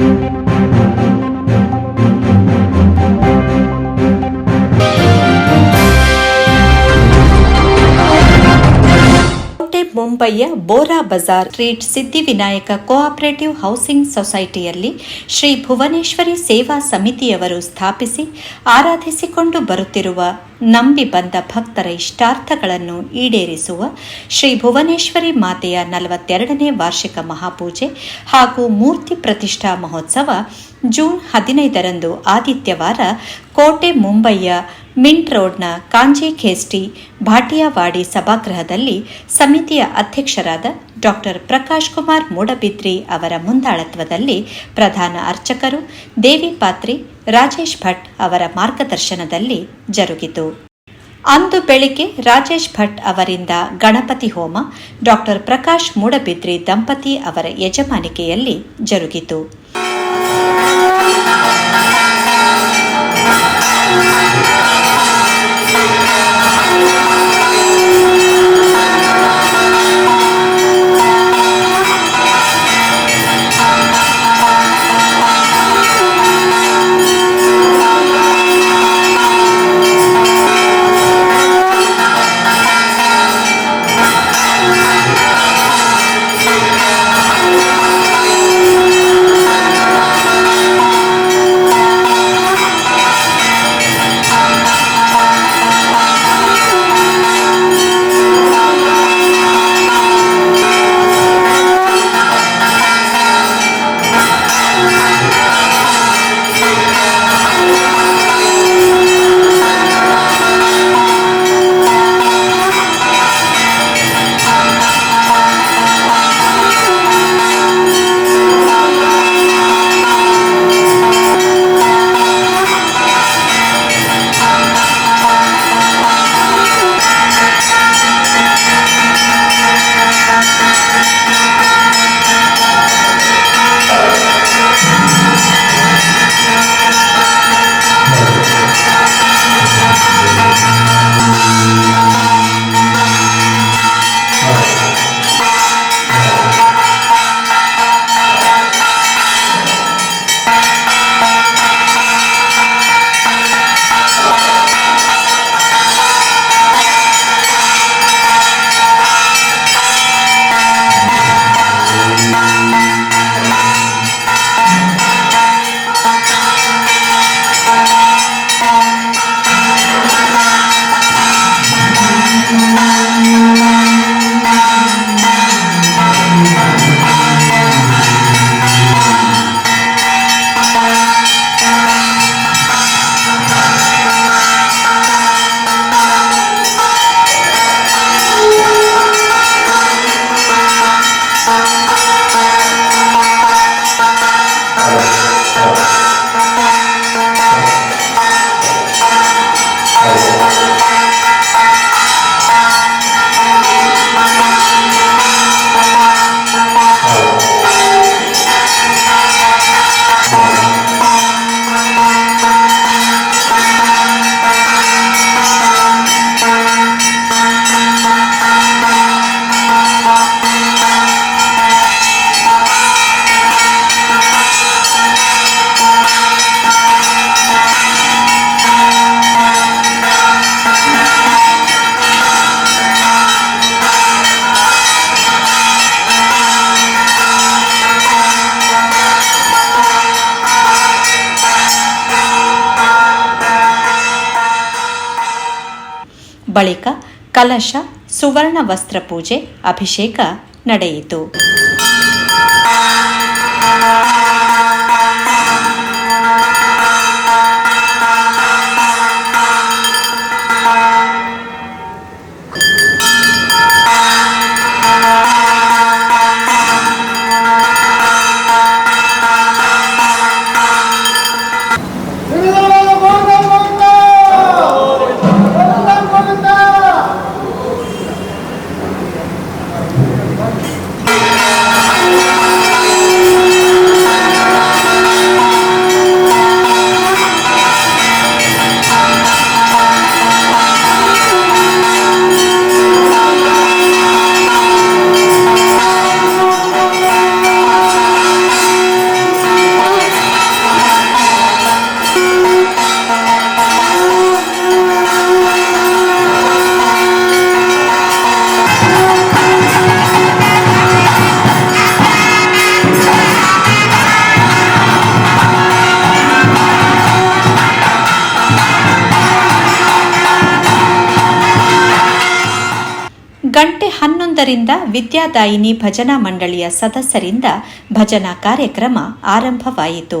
Thank you. ಮುಂಬಯಿಯ Bora Bazar street Siddhivinayak cooperative housing ಸೊಸೈಟಿಯಲ್ಲಿ Shri Bhuvaneshwari Seva ಸಮಿತಿಯವರು ಸ್ಥಾಪಿಸಿ ಆರಾಧಿಸಿಕೊಂಡು ಬರುತ್ತಿರುವ ನಂಬಿ ಬಂದ ಭಕ್ತರ ಇಷ್ಟಾರ್ಥಗಳನ್ನು ಈಡೇರಿಸುವ ಶ್ರೀ ಭುವನೇಶ್ವರಿ ಮಾತೆಯ ನಲವತ್ತೆರಡನೇ ವಾರ್ಷಿಕ ಮಹಾಪೂಜೆ ಹಾಗೂ ಮೂರ್ತಿ ಪ್ರತಿಷ್ಠಾ ಮಹೋತ್ಸವ ಜೂನ್ ಹದಿನೈದರಂದು ಆದಿತ್ಯವಾರ ಕೋಟೆ ಮುಂಬಯಿಯ ಮಿಂಟ್ ರೋಡ್ನ ಕಾಂಜಿ ಖೇಸ್ಟಿ ಭಾಟಿಯಾವಾಡಿ ಸಭಾಗೃಹದಲ್ಲಿ ಸಮಿತಿಯ ಅಧ್ಯಕ್ಷರಾದ ಡಾಕ್ಟರ್ ಪ್ರಕಾಶ್ ಕುಮಾರ್ ಮೂಡಬಿದ್ರಿ ಅವರ ಮುಂದಾಳತ್ವದಲ್ಲಿ ಪ್ರಧಾನ ಅರ್ಚಕರು ದೇವಿ ಪಾತ್ರಿ ರಾಜೇಶ್ ಭಟ್ ಅವರ ಮಾರ್ಗದರ್ಶನದಲ್ಲಿ ಜರುಗಿತು. ಅಂದು ಬೆಳಿಗ್ಗೆ ರಾಜೇಶ್ ಭಟ್ ಅವರಿಂದ ಗಣಪತಿ ಹೋಮ, ಡಾಕ್ಟರ್ ಪ್ರಕಾಶ್ ಮೂಡಬಿದ್ರಿ ದಂಪತಿ ಅವರ ಯಜಮಾನಿಕೆಯಲ್ಲಿ ಜರುಗಿತು. ಬಳಿಕ ಕಲಶ ಸುವರ್ಣ ವಸ್ತ್ರ ಪೂಜೆ ಅಭಿಷೇಕ ನಡೆಯಿತು. ಹನ್ನೊಂದರಿಂದ ವಿದ್ಯಾದಾಯಿನಿ ಭಜನಾ ಮಂಡಳಿಯ ಸದಸ್ಯರಿಂದ ಭಜನಾ ಕಾರ್ಯಕ್ರಮ ಆರಂಭವಾಯಿತು.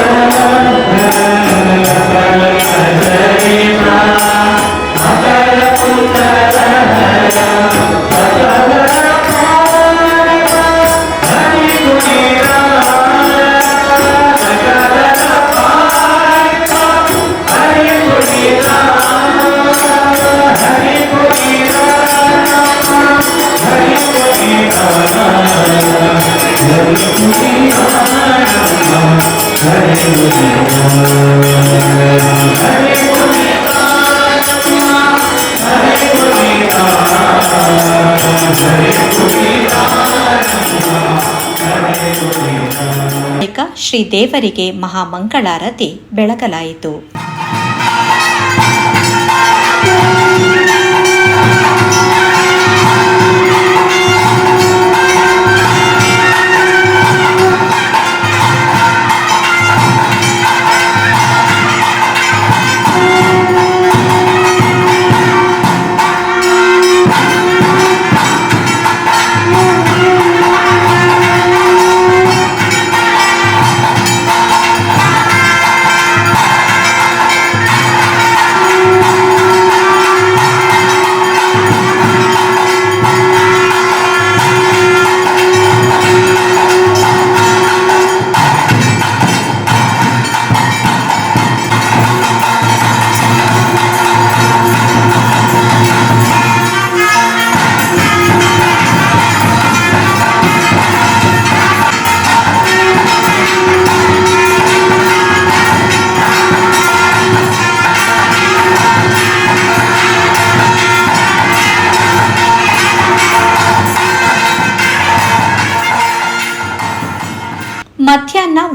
ಶ್ರೀ ದೇವರಿಗೆ ಮಹಾಮಂಗಳಾರತಿ ಬೆಳಗಲಾಯಿತು.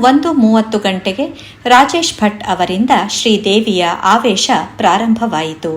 ಒಂದು ಮೂವತ್ತು ಗಂಟೆಗೆ ರಾಜೇಶ್ ಭಟ್ ಅವರಿಂದ ಶ್ರೀದೇವಿಯ ಆವೇಶ ಪ್ರಾರಂಭವಾಯಿತು.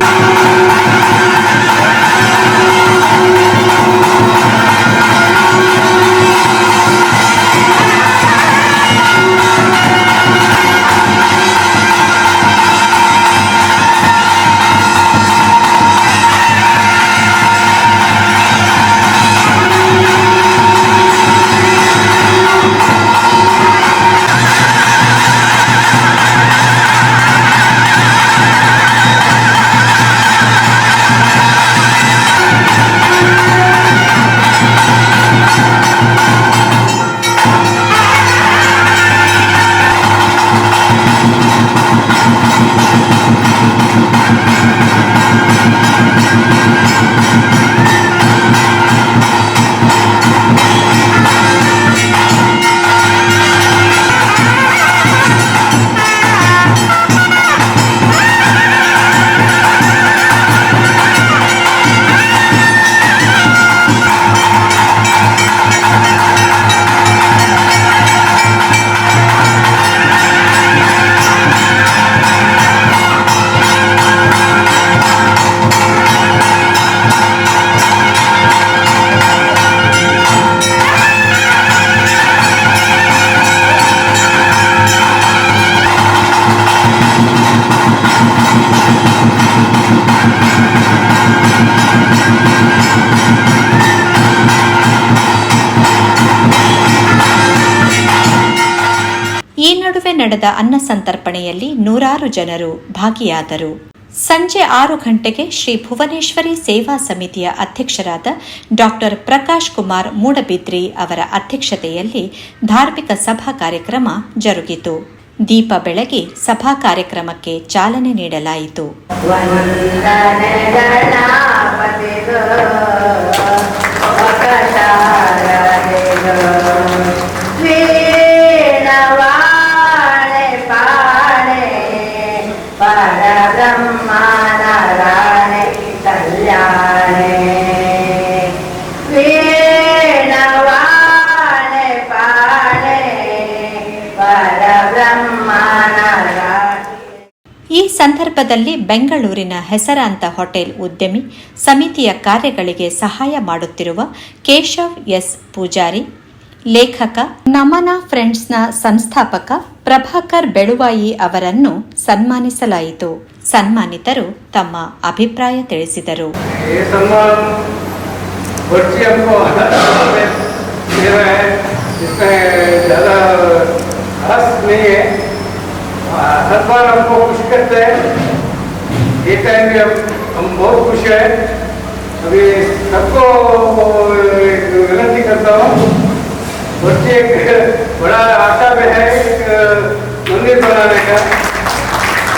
ನಡೆದ ಅನ್ನ ಸಂತರ್ಪಣೆಯಲ್ಲಿ ನೂರಾರು ಜನರು ಭಾಗಿಯಾದರು. ಸಂಜೆ ಆರು ಗಂಟೆಗೆ ಶ್ರೀ ಭುವನೇಶ್ವರಿ ಸೇವಾ ಸಮಿತಿಯ ಅಧ್ಯಕ್ಷರಾದ ಡಾಕ್ಟರ್ ಪ್ರಕಾಶ್ ಕುಮಾರ್ ಮೂಡಬಿದ್ರಿ ಅವರ ಅಧ್ಯಕ್ಷತೆಯಲ್ಲಿ ಧಾರ್ಮಿಕ ಸಭಾ ಕಾರ್ಯಕ್ರಮ ಜರುಗಿತು. ದೀಪ ಬೆಳಗಿ ಸಭಾ ಕಾರ್ಯಕ್ರಮಕ್ಕೆ ಚಾಲನೆ ನೀಡಲಾಯಿತು. ಸಂದರ್ಭದಲ್ಲಿ ಬೆಂಗಳೂರಿನ ಹೆಸರಾಂತ ಹೋಟೆಲ್ ಉದ್ಯಮಿ ಸಮಿತಿಯ ಕಾರ್ಯಗಳಿಗೆ ಸಹಾಯ ಮಾಡುತ್ತಿರುವ ಕೇಶವ್ ಎಸ್ ಪೂಜಾರಿ, ಲೇಖಕ, ನಮನ ಫ್ರೆಂಡ್ಸ್ನ ಸಂಸ್ಥಾಪಕ ಪ್ರಭಾಕರ್ ಬೆಳುವಾಯಿ ಅವರನ್ನು ಸನ್ಮಾನಿಸಲಾಯಿತು. ಸನ್ಮಾನಿತರು ತಮ್ಮ ಅಭಿಪ್ರಾಯ ತಿಳಿಸಿದರು. हर बार हमको खुश करते हैं। ये टाइम भी हम हम बहुत खुश हैं। अभी सबको विनती करता हूँ। बच्चे एक बड़ा आशा में है, एक मंदिर बनाने का।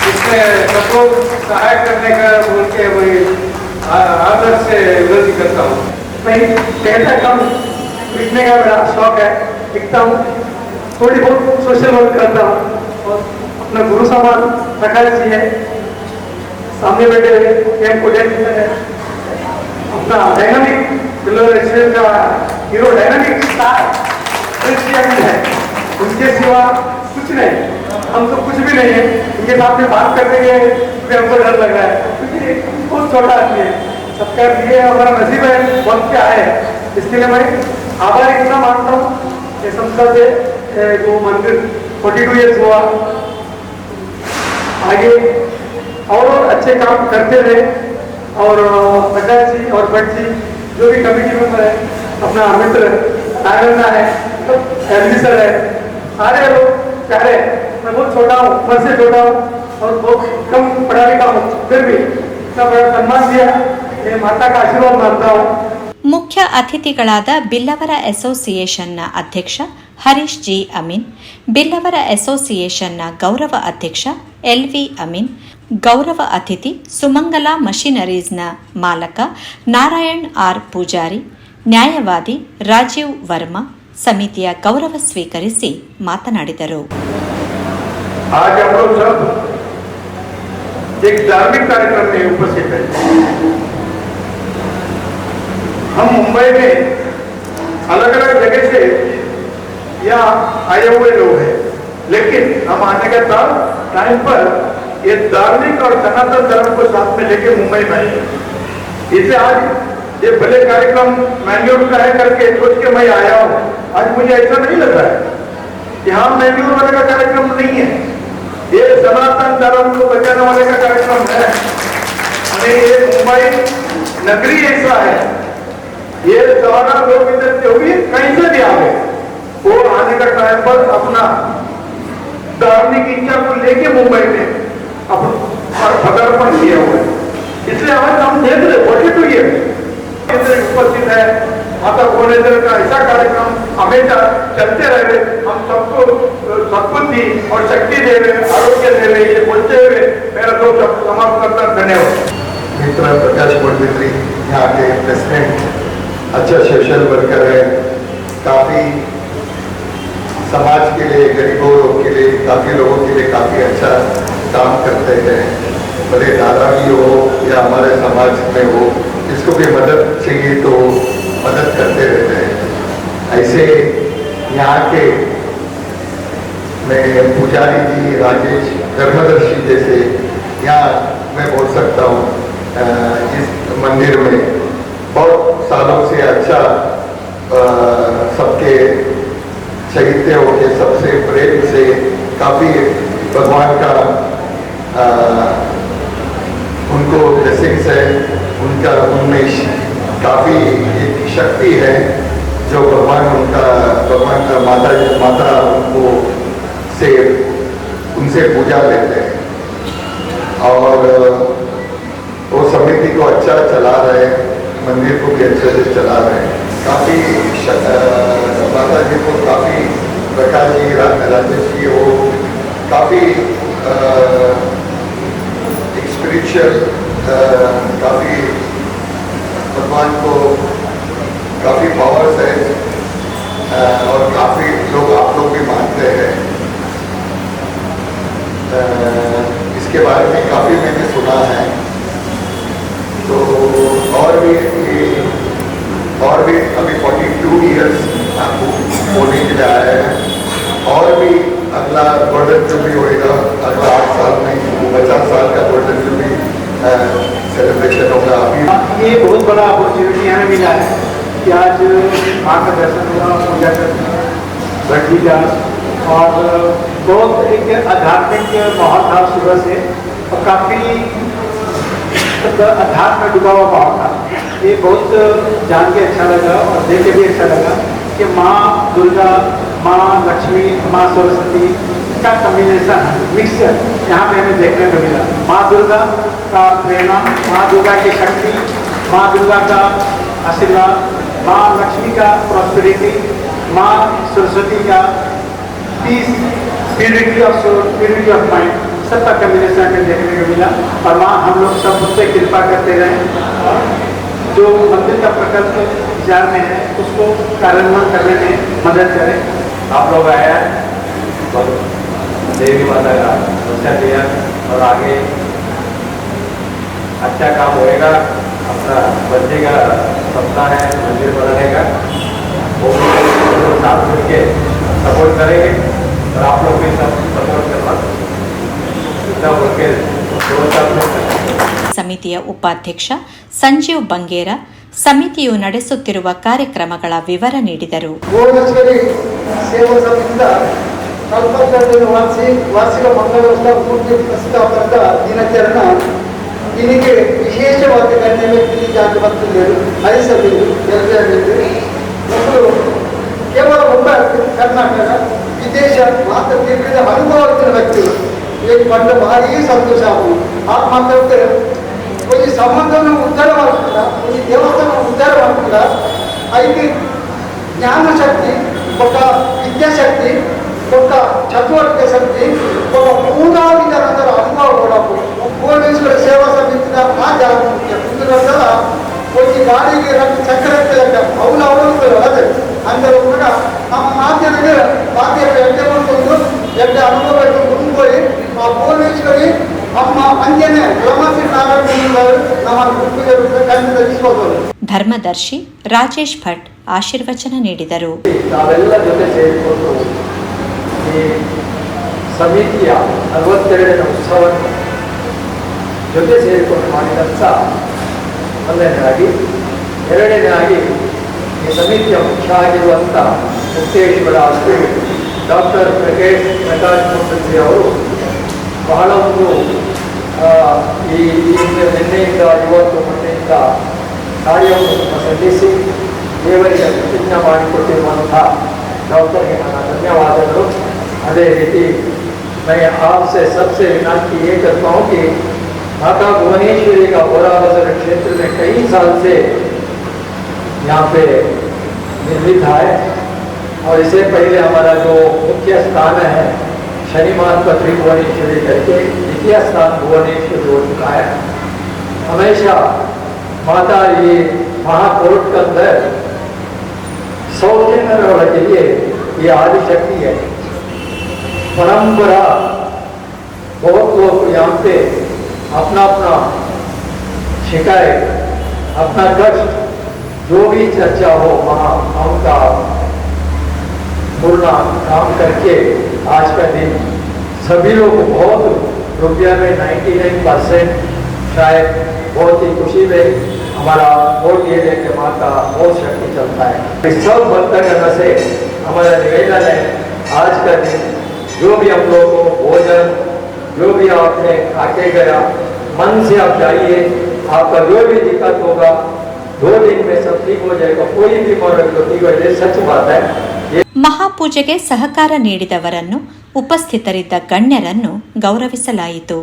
इसमें सबको सहायक करने का बोल के वही आदर से विनती करता हूँ। मैं कहता कम लिखने का मेरा शौक है, लिखता हूँ। थोड़ी बहुत सोशल वर्क करता हूँ। अपना गुरु सामान रखा जी है। सामने बैठे हुए कोडेट है। अपना डायनामिक बिलो रेस्टोरेंट का हीरो डायनामिक स्टार है। उनके सिवा कुछ नहीं। हम तो कुछ भी नहीं है। इनके सामने बात करने के भी हमको डर लग रहा है। क्योंकि बहुत छोटा आदमी है। सबका ये हमारा नसीब है वक्त क्या है। इसके लिए मैं आभार इतना मानता हूँ कि संस्था से जो मंदिर फोर्टी टू ईयर्स हुआ आगे और और अच्छे काम करते रहे और अ, प्रकाश जी और भट्ट जी जो भी कमेटी मेंबर है अपना मित्र नारायणा है तो एमडी सर है सारे लोग प्यारे हैं। मैं बहुत छोटा हूँ उम्र से छोटा हूँ और बहुत कम पढ़ा लिखा हूँ फिर भी इतना बड़ा सम्मान दिया ये माता का आशीर्वाद मानता हूँ ಮುಖ್ಯ ಅತಿಥಿಗಳಾದ ಬಿಲ್ಲವರ ಅಸೋಸಿಯೇಷನ್ನ ಅಧ್ಯಕ್ಷ ಹರೀಶ್ ಜಿ ಅಮೀನ್ ಬಿಲ್ಲವರ ಅಸೋಸಿಯೇಷನ್ನ ಗೌರವ ಅಧ್ಯಕ್ಷ ಎಲ್ವಿ ಅಮೀನ್ ಗೌರವ ಅತಿಥಿ ಸುಮಂಗಲ ಮಷಿನರೀಸ್ನ ಮಾಲಕ ನಾರಾಯಣ್ ಆರ್ ಪೂಜಾರಿ ನ್ಯಾಯವಾದಿ ರಾಜೀವ್ ವರ್ಮಾ ಸಮಿತಿಯ ಗೌರವ ಸ್ವೀಕರಿಸಿ ಮಾತನಾಡಿದರು आज हम लोग सब एक धार्मिक कार्यक्रम में उपस्थित है हम मुंबई में अलग अलग जगह से यहाँ आए हुए लोग हैं। लेकिन हम आने के टाइम पर ये धार्मिक और सनातन धर्म को साथ में लेके मुंबई में आए। हैं। इसलिए आज ये भले कार्यक्रम मैंगलोर का है करके सोच के मैं आया हूँ। आज मुझे ऐसा नहीं लग रहा है यहाँ मैंगलोर वाले का कार्यक्रम नहीं है। ये सनातन धर्म को बचाने वाले का कार्यक्रम है। ये मुंबई नगरी ऐसा है। ये सारा लोग इधर से होगी, कहीं से भी आ गए। वो आने का टाइम पर अपना धार्मिक इच्छा को लेके मुंबई में पदार्पण किया हुआ है। इसलिए आज हम देख रहे फोर्टी टू ईयर उपस्थित है, माता भुवनेश्वर का ऐसा कार्यक्रम, हमेशा चलते रहे। हम सबको सद्बुद्धि और शक्ति दे रहे आरोग्य दे रहे ये बोलते हुए मेरा दो शब्द समाप्त करता। धन्यवाद। मित्र प्रकाश मोडमित्री यहाँ के प्रेसिडेंट अच्छा सोशल वर्कर है। काफ़ी समाज के लिए, गरीबों लोग के लिए, काफ़ी लोगों के लिए काफ़ी अच्छा काम करते हैं। भले दादाजी हो या हमारे समाज में हो, जिसको भी मदद चाहिए तो मदद करते रहते हैं। ऐसे यहाँ के मैं पुजारी जी, राजेश, धर्मदर्शी जैसे, यहाँ मैं बोल सकता हूँ इस मंदिर में बहुत सालों से अच्छा सबके चैत्य होके सबसे प्रेम से काफ़ी भगवान का अ, उनको ब्लेसिंग्स है उनका उनमें काफ़ी एक शक्ति है जो भगवान उनका भगवान का माता माता उनको से उनसे पूजा लेते हैं। और वो समिति को अच्छा चला रहे मंदिर को भी अच्छे से चला रहे हैं। काफ़ी माता जी को काफ़ी प्रकाश जी रा- राजेश जी वो काफ़ी स्पिरिचुअल काफ़ी भगवान को काफ़ी पावर्स है और काफ़ी लोग आप लोग भी मानते हैं। इसके बारे में काफ़ी मैंने सुना है। तो और भी और भी अभी 42 इयर्स होने के लिए आए हैं। और भी अगला गोल्डन जुबली होएगा, अगला आठ साल में, पचास साल का गोल्डन जुबली सेलिब्रेशन होगा, अभी ये बहुत बड़ा अपॉर्चुनिटी हमें मिला है कि आज माँ का दर्शन हुआ, पूजा करना भी जा और बहुत एक आध्यात्मिक माहौल था सुबह से, और काफ़ी अध्यात्म में डूबा हुआ माहौल था। ये बहुत जान के अच्छा लगा और देख के भी अच्छा लगा कि माँ दुर्गा, माँ लक्ष्मी, माँ सरस्वती का कम्बिनेशन मिक्सचर यहाँ पे हमें देखने को मिला। माँ दुर्गा का प्रेरणा, माँ दुर्गा की शक्ति, माँ दुर्गा का आशीर्वाद, माँ लक्ष्मी का प्रॉस्पेरिटी माँ सरस्वती का peace purity of soul purity of mind सबका कम्बिनेशन हमें देखने को मिला और माँ हम लोग सब उस पर कृपा करते रहे। जो मंदिर का प्रकल्प विचार में है, उसको कार्यान्वयन करने में मदद करें। आप लोग हैं बहुत देवी माता का दर्शन दिया और आगे अच्छा काम होएगा, अपना बच्चे का सपना है मंदिर बनाने का। वो साथ मिल के सपोर्ट करेंगे और आप लोग भी सब सपोर्ट करना ಸಮಿತಿಯ ಉಪಾಧ್ಯಕ್ಷ ಸಂಜೀವ್ ಬಂಗೇರ ಸಮಿತಿಯು ನಡೆಸುತ್ತಿರುವ ಕಾರ್ಯಕ್ರಮಗಳ ವಿವರ ನೀಡಿದರು. ವಾರ್ಷಿಕ ಪೂರ್ತಿ ಪ್ರಸ್ತಾಪದ ದಿನಾಚರಣ ಇದಕ್ಕೆ ವಿಶೇಷವಾದ ಜಾತಿ ಹರಿಸಬೇಕು ಮತ್ತು ಕೇವಲ ಒಬ್ಬ ಕರ್ನಾಟಕ ವಿದೇಶ ಮಾತ್ರ ತೀರ್ಘದ ಅನುಭವ ವ್ಯಕ್ತಿಗಳು వీటి పట్ల భారీ సంతోషము ఆ మాత్రం కొన్ని సంబంధం ఉద్ధార ಮಾಡ್ತಿಲ್ಲ కొన్ని దేవతను ఉద్ధార ಮಾಡ್ತಿಲ್ಲ అయితే జ్ఞానశక్తి ఒక విద్యాశక్తి ఒక చతువర్గ శక్తి ఒక మూడాది జనందర అనుభవం కూడా భువనేశ్వర సేవా సమితిన ఆ జనం ఎందుకంటే కొన్ని గాడికి రెండు చక్కెర అవును అవును అదే అందరూ కూడా ನಮ್ಮ ಮಾತಿನಾಗ ಮಾತಿನ ಎಡ್ಡೆ ಬಂದು ಎಡ್ಡೆ ಅನುಭವ ಮುಂದ್ಕೋಯಿ ಆ ಭುವನೇಶ್ವರಿ ಅಮ್ಮ ಅಂಜನೆ ಬ್ರಹ್ಮಶ್ರೀ ನಾರಾಯಣ ನಮ್ಮ ಗುಂಪಿಗೆ ಖಂಡಿತ ವಿಶ್ವಾಸ ಧರ್ಮದರ್ಶಿ ರಾಜೇಶ್ ಭಟ್ ಆಶೀರ್ವಚನ ನೀಡಿದರು ನಾವೆಲ್ಲ ಜೊತೆ ಸೇರಿಕೊಂಡು ಈ ಸಮಿತಿಯ ಅರವತ್ತೆರಡನೇ ಉತ್ಸವವನ್ನು ಜೊತೆ ಸೇರಿಕೊಂಡು ಮಾಡಿದಂಥ ಒಂದನೇದಾಗಿ ಎರಡನೇದಾಗಿ ಈ ಸಮಿತಿಯ ಮುಖ್ಯ ಆಗಿರುವಂಥ ಮುಕ್ತೇಶ್ವರ ಶ್ರೀ ಡಾಕ್ಟರ್ ಪ್ರಕೇಶ್ ಪ್ರಕಾಶ್ ಮುಖರ್ಜಿ ಅವರು ಬಹಳ ಒಂದು ಆ, ಈ ಈ ನಿನ್ನೆಯಿಂದ ಇವತ್ತು ಮೊನ್ನೆಯಿಂದ ಕಾರ್ಯವನ್ನು ಸಲ್ಲಿಸಿ ದೇವರಿಗೆ ಪ್ರತಿಜ್ಞೆ ಮಾಡಿಕೊಟ್ಟಿರುವಂಥ ಡಾಕ್ಟರ್ಗೆ ನನ್ನ ಧನ್ಯವಾದಗಳು ಅದೇ ರೀತಿ मैं आपसे सबसे विनती ये करता हूँ कि माता भुवनेश्वरी का बोरा बाजार क्षेत्र में कई साल से यहाँ पे निर्मित है। और इससे पहले हमारा जो मुख्य स्थान है शनि पत्री भुवनेश्वरी करके द्वितीय स्थान भुवनेश्वरी हो चुका है। हमेशा माता ये महाकोट के अंदर सौजन्य रहने के लिए ये आदिशक्ति है। परंपरा बहुत लोग यहाँ पे अपना अपना शिकायत, अपना कष्ट जो भी चर्चा हो, वहाँ उनका पूर्ण काम करके आज का दिन। सभी लोग बहुत रुपया में 99 परसेंट शायद बहुत ही खुशी में हमारा वोट ये लेके माँ का बहुत शक्ति चलता है। इस सब बंद करने से हमारा निवेदन है, आज का दिन, जो भी हम लोग को भोजन, जो भी आपने आके गया, मन से आप जाइए, आपका जो भी दिक्कत होगा दो दिन में सब ठीक हो जाएगा कोई भी मौत होती वजह सच बात है ये ಮಹಾಪೂಜೆಗೆ ಸಹಕಾರ ನೀಡಿದವರನ್ನು ಉಪಸ್ಥಿತರಿದ್ದ ಗಣ್ಯರನ್ನು ಗೌರವಿಸಲಾಯಿತು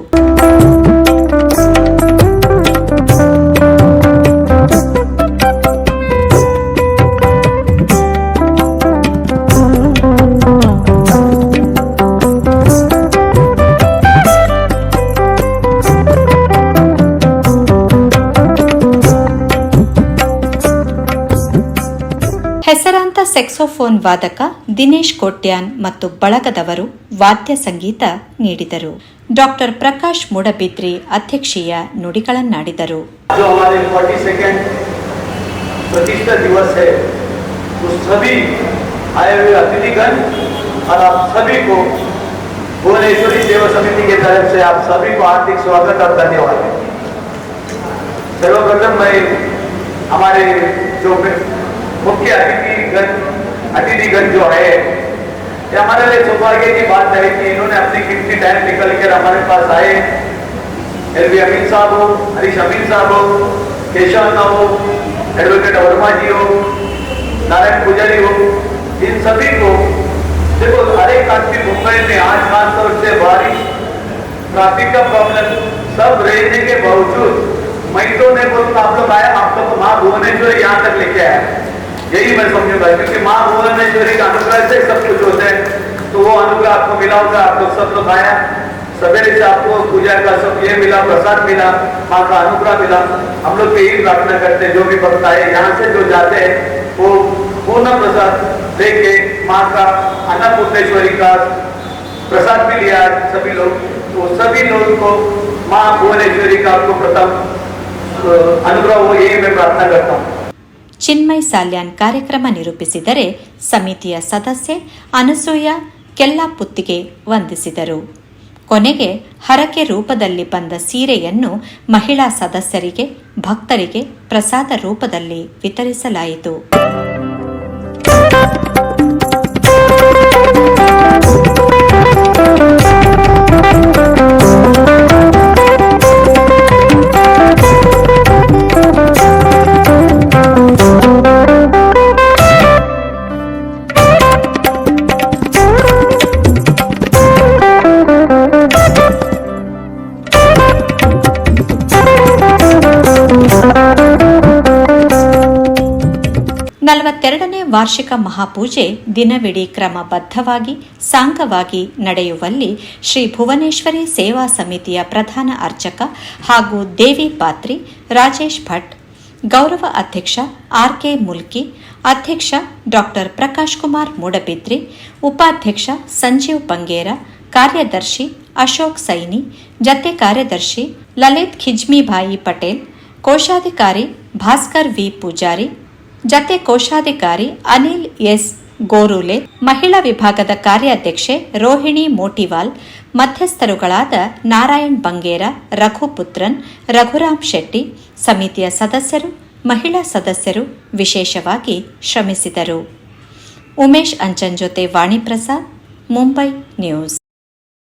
ಹೆಸರಾಂತ ಸೆಕ್ಸೋಫೋನ್ ವಾದಕ ದಿನೇಶ್ ಕೋಟ್ಯಾನ್ ಮತ್ತು ಬಳಗದವರು ವಾದ್ಯ ಸಂಗೀತ ನೀಡಿದರು ಡಾಕ್ಟರ್ ಪ್ರಕಾಶ್ ಮೂಡಬಿದ್ರಿ ಅಧ್ಯಕ್ಷೀಯ ನುಡಿಗಳನ್ನಾಡಿದರು जो हमारे फोर्टी सेकेंड प्रतिष्ठा दिवस है तो सभी आए हुए अतिथिगण और आप सभी को भुवनेश्वरी सेवा समिति की तरफ से आप सभी को हार्दिक स्वागत और धन्यवाद सर्वप्रथम मैं हमारे जो मुख्य अतिथिगण अतिथिगण जो है, ये हमारे लिए सौभाग्य की बात है कि इन्होंने अपनी कितनी टाइम निकल कर हमारे पास आए। एल बी अमीन साहब हो, हरीश अमीन साहब हो, केशव हो एडवोकेट वर्मा जी हो, नारायण पुजारी हो, इन सभी को, देखो, हर एक आदमी मुंबई में आज खासतौर से बारिश ट्रैफ़िक का प्रॉब्लम सब रहने के बावजूद मैं तो नहीं बोलता आप लोग आए, आप लोग माँ भुवनेश्वरी यहाँ तक लेके आए। यही मैं समझूँगा क्योंकि माँ भुवनेश्वरी का अनुग्रह से सब कुछ होता है। तो वो अनुग्रह आपको मिला होगा आप लोग सब लोग आया। सवेरे से आपको पूजा का सब ये मिला, प्रसाद मिला, माँ का अनुग्रह मिला। हम लोग यही प्रार्थना करते हैं, जो भी भक्त आए यहाँ से जो जाते हैं, वो पूर्ण प्रसाद लेके माँ का अन्नपूर्णेश्वरी का प्रसाद भी लिया सभी लोग। तो सभी लोगों को माँ भुवनेश्वरी का आपको प्रथम अनुग्रह हो यही मैं प्रार्थना करता हूँ। ಚಿನ್ಮಯ್ ಸಾಲ್ಯಾನ್ ಕಾರ್ಯಕ್ರಮ ನಿರೂಪಿಸಿದರೆ ಸಮಿತಿಯ ಸದಸ್ಯೆ ಅನಸೂಯ ಕೆಲ್ಲಾಪುತ್ತಿಗೆ ವಂದಿಸಿದರು. ಕೊನೆಗೆ ಹರಕೆ ರೂಪದಲ್ಲಿ ಬಂದ ಸೀರೆಯನ್ನು ಮಹಿಳಾ ಸದಸ್ಯರಿಗೆ, ಭಕ್ತರಿಗೆ ಪ್ರಸಾದ ರೂಪದಲ್ಲಿ ವಿತರಿಸಲಾಯಿತು. ನಲವತ್ತೆರಡನೇ ವಾರ್ಷಿಕ ಮಹಾಪೂಜೆ ದಿನವಿಡೀ ಕ್ರಮಬದ್ಧವಾಗಿ, ಸಾಂಗವಾಗಿ ನಡೆಯುವಲ್ಲಿ ಶ್ರೀ ಭುವನೇಶ್ವರಿ ಸೇವಾ ಸಮಿತಿಯ ಪ್ರಧಾನ ಅರ್ಚಕ ಹಾಗೂ ದೇವಿ ಪಾತ್ರಿ ರಾಜೇಶ್ ಭಟ್, ಗೌರವ ಅಧ್ಯಕ್ಷ ಆರ್ಕೆ ಮುಲ್ಕಿ, ಅಧ್ಯಕ್ಷ ಡಾಕ್ಟರ್ ಪ್ರಕಾಶ್ ಕುಮಾರ್ ಮೂಡಬಿದ್ರಿ, ಉಪಾಧ್ಯಕ್ಷ ಸಂಜೀವ್ ಬಂಗೇರ ಕಾರ್ಯದರ್ಶಿ ಅಶೋಕ್ ಸೈನಿ, ಜತೆ ಕಾರ್ಯದರ್ಶಿ ಲಲಿತ್ ಖಿಜ್ಮಿಭಾಯಿ ಪಟೇಲ್, ಕೋಶಾಧಿಕಾರಿ ಭಾಸ್ಕರ್ ವಿ. ಪೂಜಾರಿ ಜತೆ ಕೋಶಾಧಿಕಾರಿ ಅನಿಲ್ ಎಸ್ ಗೋರುಲೆ, ಮಹಿಳಾ ವಿಭಾಗದ ಕಾರ್ಯಾಧ್ಯಕ್ಷೆ ರೋಹಿಣಿ ಮೋಟಿವಾಲ್, ಮಧ್ಯಸ್ಥರುಗಳಾದ ನಾರಾಯಣ್ ಬಂಗೇರ ರಘುಪುತ್ರನ್ ರಘುರಾಮ್ ಶೆಟ್ಟಿ, ಸಮಿತಿಯ ಸದಸ್ಯರು, ಮಹಿಳಾ ಸದಸ್ಯರು ವಿಶೇಷವಾಗಿ ಶ್ರಮಿಸಿದರು. ಉಮೇಶ್ ಅಂಚನ್ ಜೊತೆ ವಾಣಿಪ್ರಸಾದ್, ಮುಂಬೈ ನ್ಯೂಸ್.